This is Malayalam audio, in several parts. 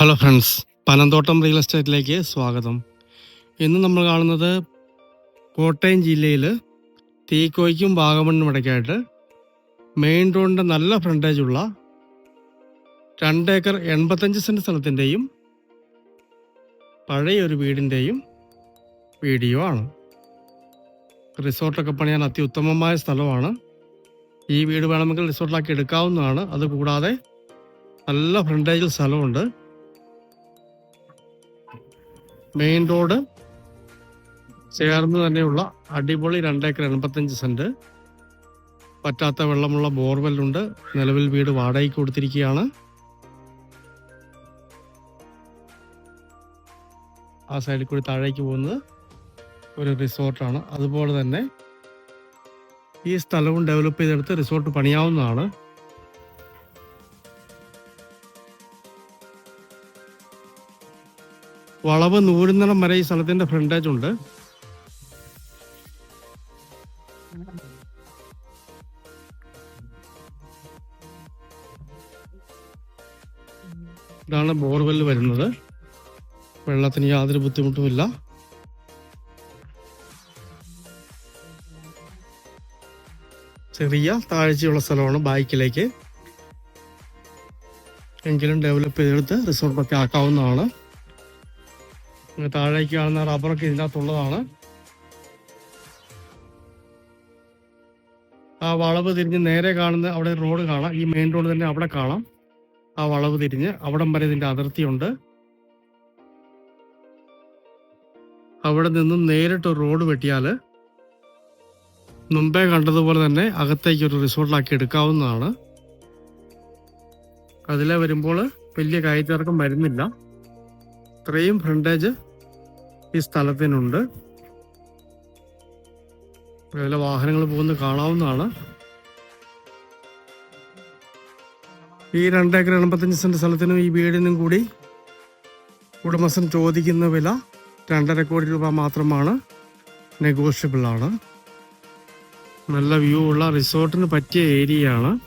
ഹലോ ഫ്രണ്ട്സ് പനന്തോട്ടം റിയൽ എസ്റ്റേറ്റിലേക്ക് സ്വാഗതം. ഇന്ന് നമ്മൾ കാണുന്നത് കോട്ടയം ജില്ലയിൽ തീക്കോയ്ക്കും വാഗമണ്ണും ഇടയ്ക്കായിട്ട് മെയിൻ റോഡിന്റെ നല്ല ഫ്രണ്ടേജ് ഉള്ള രണ്ട് ഏക്കർ എൺപത്തഞ്ച് സെന്റ് സ്ഥലത്തിന്റെയും പഴയ ഒരു വീടിന്റെയും വീഡിയോ ആണ്. റിസോർട്ടൊക്കെ പണിയാൻ അത്യുത്തമമായ സ്ഥലമാണ്. ഈ വീട് വേണമെങ്കിൽ റിസോർട്ടിലാക്കി എടുക്കാവുന്നതാണ്. അതുകൂടാതെ നല്ല ഫ്രണ്ടേജിൽ സ്ഥലമുണ്ട്. മെയിൻ റോഡ് ചേർന്ന് തന്നെയുള്ള അടിപൊളി രണ്ടേക്കർ എൺപത്തഞ്ച് സെന്റ്. പറ്റാത്ത വെള്ളമുള്ള ബോർവെല്ലുണ്ട്. നിലവിൽ വീട് വാടകയ്ക്ക് കൊടുത്തിരിക്കുകയാണ്. ആ സൈഡിൽ കൂടി താഴേക്ക് പോകുന്നത് ഒരു റിസോർട്ടാണ്. അതുപോലെ തന്നെ ഈ സ്ഥലവും ഡെവലപ്പ് ചെയ്തെടുത്ത് റിസോർട്ട് പണിയാവുന്നതാണ്. വളവ് നൂരുന്നിടം വരെ ഈ സ്ഥലത്തിന്റെ ഫ്രണ്ടേജ് ഉണ്ട്. ഇതാണ് ബോർവെൽ വരുന്നത്. വെള്ളത്തിന് യാതൊരു ബുദ്ധിമുട്ടുമില്ല ചെറിയ താഴ്ചയുള്ള സ്ഥലമാണ് ബൈക്കിലേക്ക് എങ്കിലും ഡെവലപ്പ് ചെയ്തെടുത്ത് റിസോർട്ടൊക്കെ ആക്കാവുന്നതാണ്. താഴേക്ക് കാണുന്ന റബ്ബറൊക്കെ ഇതിനകത്തുള്ളതാണ്. ആ വളവ് തിരിഞ്ഞ് നേരെ കാണുന്ന അവിടെ റോഡ് കാണാം. ഈ മെയിൻ റോഡ് തന്നെ അവിടെ കാണാം. ആ വളവ് തിരിഞ്ഞ് അവിടം വരെ ഇതിന്റെ അതിർത്തിയുണ്ട്. അവിടെ നിന്നും നേരിട്ട് റോഡ് വെട്ടിയാൽ മുമ്പേ കണ്ടതുപോലെ തന്നെ അകത്തേക്ക് ഒരു റിസോർട്ടിലാക്കി എടുക്കാവുന്നതാണ്. അതിലെ വരുമ്പോൾ വലിയ കയറ്റിറക്കം വരുന്നില്ല. ഇത്രയും ഫ്രണ്ടേജ് ഈ സ്ഥലത്തിനുണ്ട്. അതിലെ വാഹനങ്ങൾ പോകുന്നത് കാണാവുന്നതാണ്. ഈ രണ്ടേക്കർ എൺപത്തഞ്ച് സെന്റ് സ്ഥലത്തിനും ഈ വീടിനും കൂടി ഉടമസ്ഥൻ ചോദിക്കുന്ന വില രണ്ടര കോടി രൂപ മാത്രമാണ്. നെഗോഷ്യബിൾ ആണ്. നല്ല വ്യൂ ഉള്ള റിസോർട്ടിന് പറ്റിയ ഏരിയയാണ്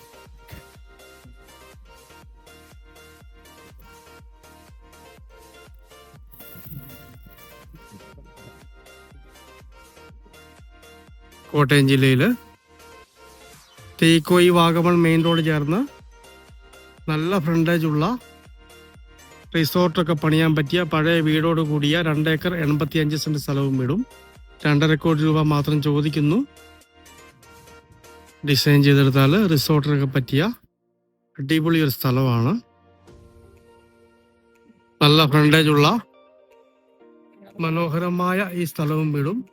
കോട്ടയം ജില്ലയിൽ തേക്കോയി വാഗമൺ മെയിൻ റോഡ് ചേർന്ന് നല്ല ഫ്രണ്ടേജ് ഉള്ള റിസോർട്ടൊക്കെ പണിയാൻ പറ്റിയ പഴയ വീടോട് കൂടിയ രണ്ടേക്കർ എൺപത്തി അഞ്ച് സെന്റ് സ്ഥലവും വീടും. രണ്ടര കോടി രൂപ മാത്രം ചോദിക്കുന്നു. ഡിസൈൻ ചെയ്തെടുത്താൽ റിസോർട്ടിനൊക്കെ പറ്റിയ അടിപൊളി ഒരു സ്ഥലമാണ്. നല്ല ഫ്രണ്ടേജ് ഉള്ള മനോഹരമായ ഈ സ്ഥലവും വീടും.